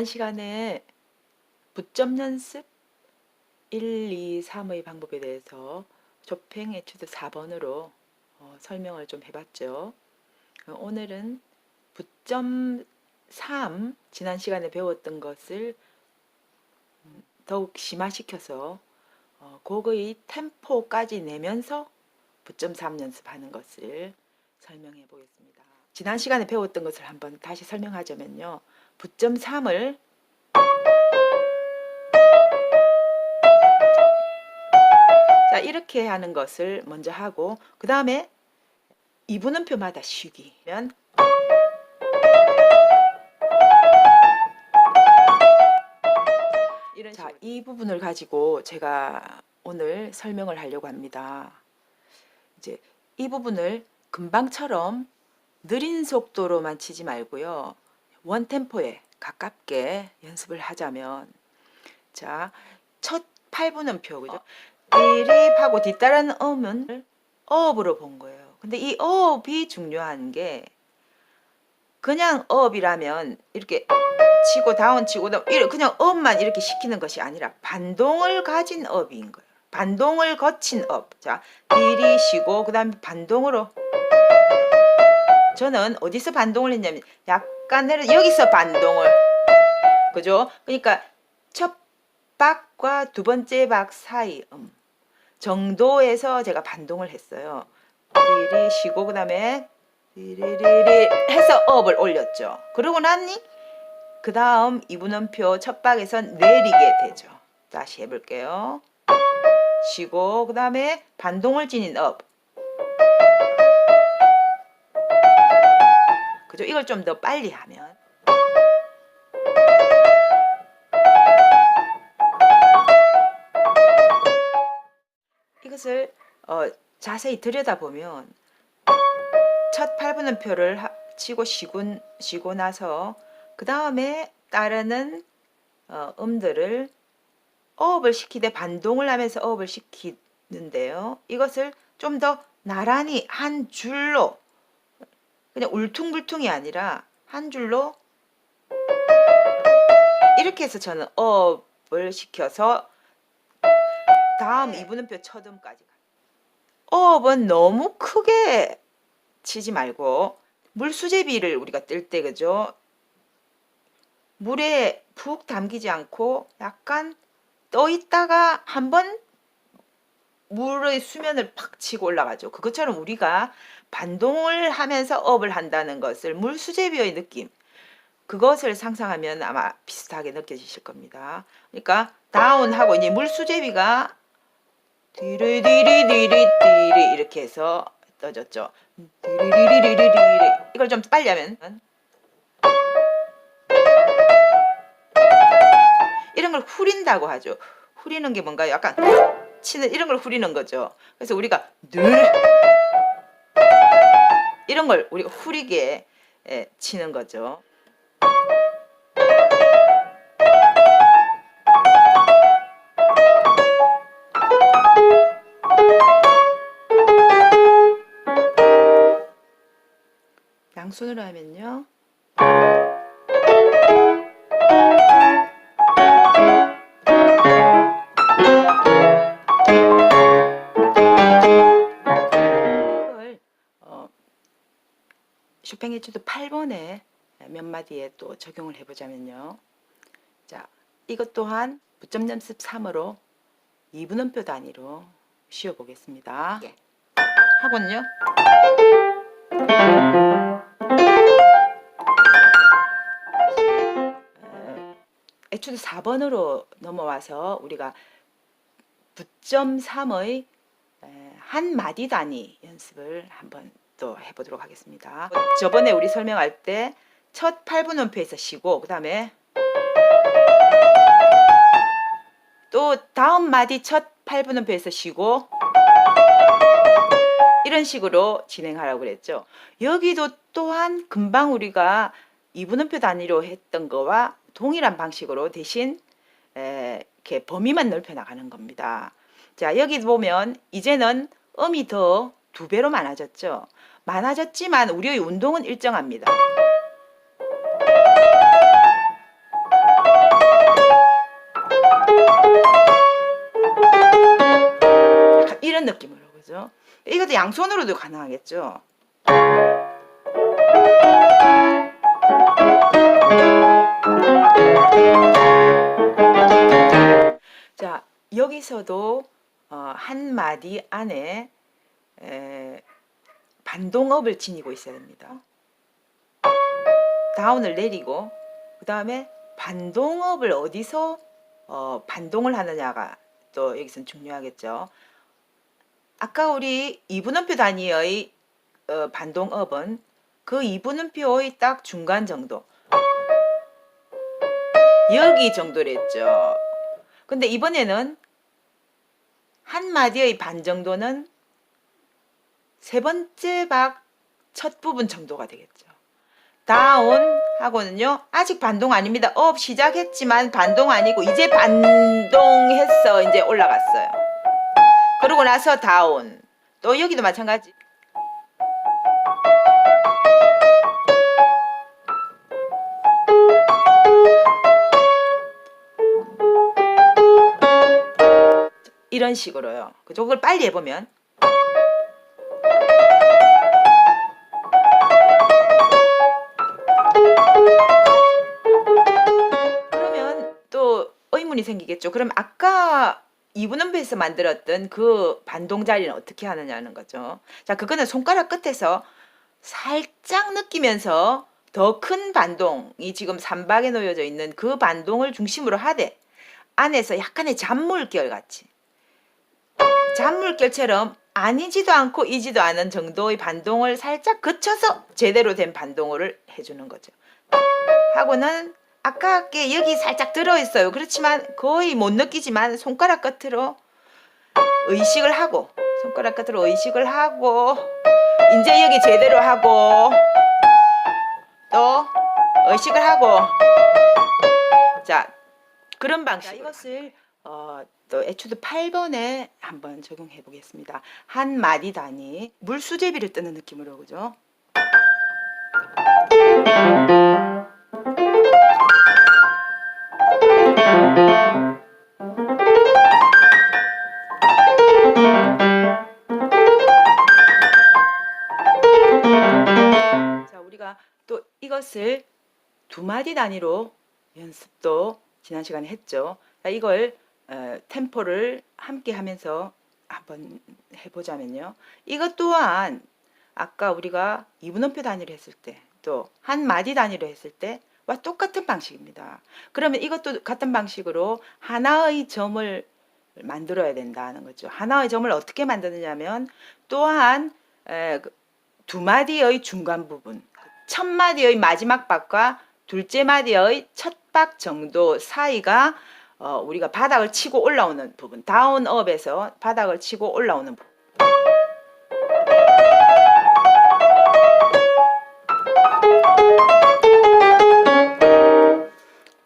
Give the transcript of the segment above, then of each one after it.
지난 시간에 부점 연습 1, 2, 3의 방법에 대해서 조팽 에튜드 4번으로 어, 설명을 좀 해봤죠. 어, 오늘은 부점 3 지난 시간에 배웠던 것을 음, 더욱 심화시켜서 어, 곡의 템포까지 내면서 부점 3 연습하는 것을 설명해 보겠습니다. 지난 시간에 배웠던 것을 한번 다시 설명하자면요. 부점 3을 자 이렇게 하는 것을 먼저 하고 그 다음에 2분음표마다 쉬기면 이런 자, 이 부분을 가지고 제가 오늘 설명을 하려고 합니다. 이제 이 부분을 금방처럼 느린 속도로만 치지 말고요. 원 템포에 가깝게 연습을 하자면 자, 첫 8분음표 그죠? 디립하고 뒤따르는 음은 어업으로 본 거예요. 근데 이 어업이 중요한 게 그냥 어업이라면 이렇게 치고 다운 치고 다운 그냥 업만 이렇게 시키는 것이 아니라 반동을 가진 업인 거예요. 반동을 거친 업. 자, 디리시고 그다음에 반동으로 저는 어디서 반동을 했냐면 약간 내려 여기서 반동을 그죠? 그러니까 첫 박과 두 번째 박 사이 음 정도에서 제가 반동을 했어요. 디리 쉬고 그 다음에 디리리리 해서 업을 올렸죠. 그러고 나니 그 다음 이분음표 첫 박에서 내리게 되죠. 다시 해볼게요. 쉬고 그 다음에 반동을 지닌 업. 그죠? 이걸 좀 더 빨리 하면 이것을 어, 자세히 들여다보면 첫 8분음표를 하- 치고 쉬고, 쉬고 나서 그 다음에 따르는 어, 음들을 어업을 시키되 반동을 하면서 어업을 시키는데요. 이것을 좀 더 나란히 한 줄로 그냥 울퉁불퉁이 아니라 한 줄로 이렇게 해서 저는 어업을 시켜서 다음 이분음표 첫 음까지 가요. 어업은 너무 크게 치지 말고 물수제비를 우리가 뜰 때 그죠? 물에 푹 담기지 않고 약간 떠 있다가 한번 물의 수면을 팍 치고 올라가죠. 그것처럼 우리가 반동을 하면서 업을 한다는 것을 물 수제비의 느낌 그것을 상상하면 아마 비슷하게 느껴지실 겁니다. 그러니까 다운하고 이제 물 수제비가 디리디리디리디리 이렇게 해서 떠졌죠. 디리리리리리리 이걸 좀 빨리 하면 이런 걸 후린다고 하죠. 후리는 게 뭔가 약간 치는 이런 걸 후리는 거죠. 그래서 우리가 늘 이런 걸 우리가 후리게 예, 치는 거죠. 양손으로 하면요. 쇼팽 에튜드 8번에 몇 마디에 또 적용을 해보자면요. 자, 이것 또한 부점 연습 3으로 2분음표 단위로 쉬어 보겠습니다. 예. 하고는요. 에, 에튜드 4번으로 넘어와서 우리가 부점 3의 한 마디 단위 연습을 한번 또 해보도록 하겠습니다. 저번에 우리 설명할 때 첫 8분 음표에서 쉬고 그 다음에 또 다음 마디 첫 8분 음표에서 쉬고 이런 식으로 진행하라고 그랬죠. 여기도 또한 금방 우리가 2분음표 단위로 했던 거와 동일한 방식으로 대신 에, 이렇게 범위만 넓혀 나가는 겁니다. 자, 여기 보면 이제는 음이 더 두 배로 많아졌죠. 많아졌지만 우리의 운동은 일정합니다. 이런 느낌으로 그죠? 이것도 양손으로도 가능하겠죠. 자 여기서도 어, 한 마디 안에 에, 반동업을 지니고 있어야 됩니다. 다운을 내리고 그 다음에 반동업을 어디서 어, 반동을 하느냐가 또 여기서는 중요하겠죠. 아까 우리 이분음표 단위의 어, 반동업은 그 이분음표의 딱 중간 정도 여기 정도랬죠. 근데 이번에는 한 마디의 반 정도는 세 번째 박 첫 부분 정도가 되겠죠. 다운 하고는요. 아직 반동 아닙니다. 업 시작했지만 반동 아니고 이제 반동했어. 이제 올라갔어요. 그러고 나서 다운. 또 여기도 마찬가지. 이런 식으로요. 그걸 빨리 해보면 의문이 생기겠죠. 그럼 아까 이분음표에서 만들었던 그 반동 자리는 어떻게 하느냐는 거죠. 자, 그거는 손가락 끝에서 살짝 느끼면서 더 큰 반동이 지금 삼박에 놓여져 있는 그 반동을 중심으로 하되 안에서 약간의 잔물결 같이 잔물결처럼 아니지도 않고 이지도 않은 정도의 반동을 살짝 거쳐서 제대로 된 반동을 해주는 거죠. 하고는 아까께 여기 살짝 들어있어요. 그렇지만 거의 못 느끼지만 손가락 끝으로 의식을 하고 손가락 끝으로 의식을 하고 이제 여기 제대로 하고 또 의식을 하고 자 그런 방식 이것을 어, 또 에튜드 8번에 한번 적용해 보겠습니다. 한 마디 단위 물수제비를 뜨는 느낌으로 그죠? 두 마디 단위로 연습도 지난 시간에 했죠. 자, 이걸 어, 템포를 함께 하면서 한번 해보자면요. 이것 또한 아까 우리가 이분음표 단위로 했을 때, 또 한 마디 단위로 했을 때와 똑같은 방식입니다. 그러면 이것도 같은 방식으로 하나의 점을 만들어야 된다는 거죠. 하나의 점을 어떻게 만드느냐면 또한 에, 그두 마디의 중간 부분, 첫 마디의 마지막 박과 둘째 마디의 첫 박 정도 사이가 어, 우리가 바닥을 치고 올라오는 부분, 다운업에서 바닥을 치고 올라오는 부분.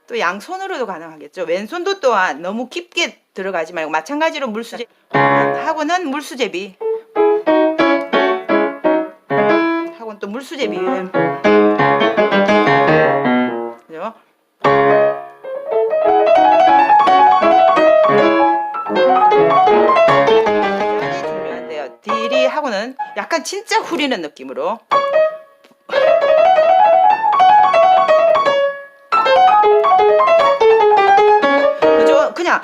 또 양손으로도 가능하겠죠. 왼손도 또한 너무 깊게 들어가지 말고 마찬가지로 물수제 하고는 물수제비 하고는 또 물수제비 그죠? 굉장히 중요한 데요. 딜이 하고는 약간 진짜 후리는 느낌으로 그죠? 그냥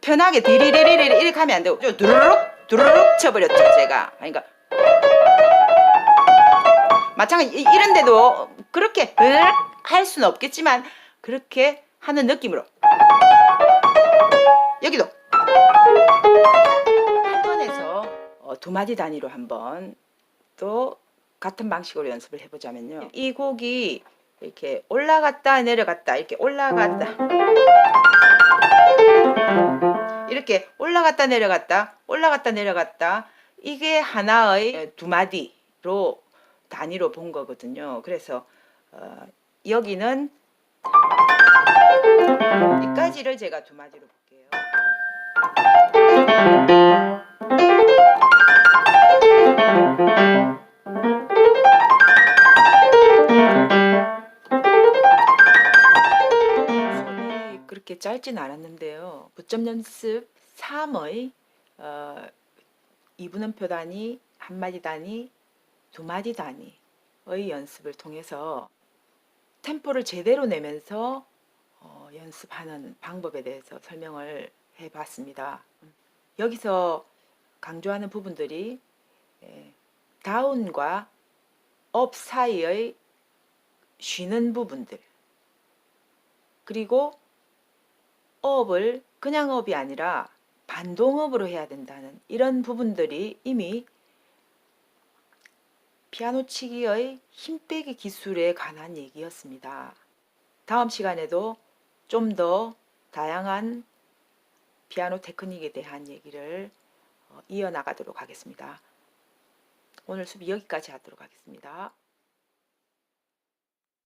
편하게 디리리리리 이렇게 하면 안 되고 좀 두루룩 두루룩 쳐버렸죠 제가 그러니까 마찬가지 이- 이런데도 그렇게 으르륵 할 수는 없겠지만 그렇게 하는 느낌으로. 여기도. 8번에서 어, 두 마디 단위로 한번 또 같은 방식으로 연습을 해보자면요. 이 곡이 이렇게 올라갔다 내려갔다 이렇게 올라갔다. 이렇게 올라갔다 내려갔다 올라갔다 내려갔다. 이게 하나의 두 마디로 단위로 본 거거든요. 그래서 어, 여기는 이까지를 제가 두 마디로 볼게요. 수업이 그렇게 짧진 않았는데요. 부점 연습 3의 어, 2분음표 단위, 한마디 단위, 두마디 단위의 연습을 통해서 템포를 제대로 내면서 어, 연습하는 방법에 대해서 설명을 해봤습니다. 음, 여기서 강조하는 부분들이 예, 다운과 업 사이의 쉬는 부분들 그리고 업을 그냥 업이 아니라 반동업으로 해야 된다는 이런 부분들이 이미 피아노 치기의 힘 빼기 기술에 관한 얘기였습니다. 다음 시간에도 좀 더 다양한 피아노 테크닉에 대한 얘기를 어, 이어나가도록 하겠습니다. 오늘 수비 여기까지 하도록 하겠습니다.